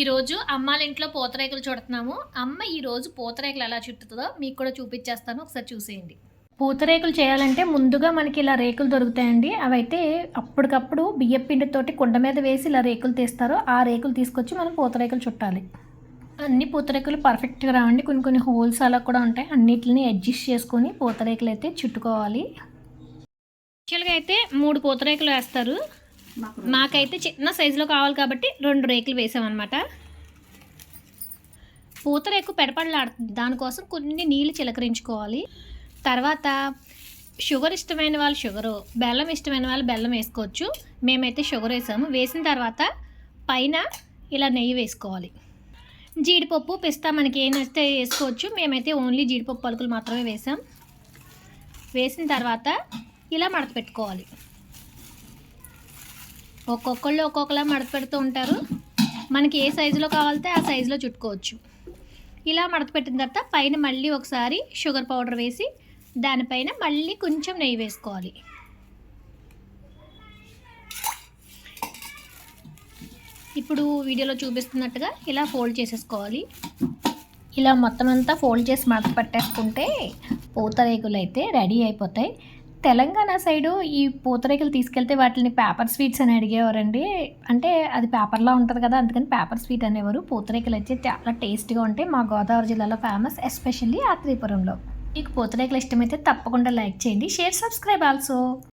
ఈరోజు అమ్మాల ఇంట్లో పూతరేకులు చూడుతున్నాము. అమ్మ ఈరోజు పూతరేకులు ఎలా చుట్టుతుందో మీకు కూడా చూపించేస్తాను. ఒకసారి చూసేయండి. పూతరేకులు చేయాలంటే ముందుగా మనకి ఇలా రేకులు దొరుకుతాయండి. అవైతే అప్పటికప్పుడు బియ్యం పిండితోటి కుండ మీద వేసి ఇలా రేకులు తీస్తారు ఆ రేకులు తీసుకొచ్చి మనం పూతరేకులు చుట్టాలి. అన్ని పూతరేకులు పర్ఫెక్ట్గా రావండి. కొన్ని కొన్ని హోల్స్ అలా కూడా ఉంటాయి. అన్నిటిని అడ్జస్ట్ చేసుకొని పూతరేకులు అయితే చుట్టుకోవాలి యాక్చువల్గా అయితే మూడు పూతరేకులు వేస్తారు. మాకైతే చిన్న సైజులో కావాలి కాబట్టి రెండు రేకులు వేసామన్నమాట. పూతరేకు పెడపడలాడుతుంది దానికోసం కొన్ని నీళ్ళు చిలకరించుకోవాలి. తర్వాత షుగర్ ఇష్టమైన వాళ్ళు షుగరు బెల్లం ఇష్టమైన వాళ్ళు బెల్లం వేసుకోవచ్చు. మేమైతే షుగర్ వేసాము. వేసిన తర్వాత పైన ఇలా నెయ్యి వేసుకోవాలి. జీడిపప్పు పిస్తా మనకి ఏం నచ్చితే వేసుకోవచ్చు మేమైతే ఓన్లీ జీడిపప్పు పలుకులు మాత్రమే వేసాం. వేసిన తర్వాత ఇలా మడత పెట్టుకోవాలి. ఒక్కొక్కళ్ళు ఒక్కొక్కలా మడత పెడుతూ ఉంటారు. మనకి ఏ సైజులో కావాలితే ఆ సైజులో చుట్టుకోవచ్చు. ఇలా మడత పెట్టిన తర్వాత పైన మళ్ళీ ఒకసారి షుగర్ పౌడర్ వేసి దానిపైన మళ్ళీ కొంచెం నెయ్యి వేసుకోవాలి. ఇప్పుడు వీడియోలో చూపిస్తున్నట్టుగా ఇలా ఫోల్డ్ చేసేసుకోవాలి. ఇలా మొత్తం అంతా ఫోల్డ్ చేసి మడత పట్టేసుకుంటే పూతరేకులు అయితే రెడీ అయిపోతాయి. తెలంగాణ సైడు ఈ పూతరేకులు తీసుకెళ్తే వాటిని పేపర్ స్వీట్స్ అని అడిగేవారండి. అంటే అది పేపర్లా ఉంటుంది కదా అందుకని పేపర్ స్వీట్ అనేవారు. పూతరేకులు అయితే చాలా టేస్ట్గా ఉంటాయి. మా గోదావరి జిల్లాలో ఫేమస్ ఎస్పెషల్లీ ఆత్రేయపురంలో మీకు పూతరేకులు ఇష్టమైతే తప్పకుండా లైక్ చేయండి. Share subscribe also.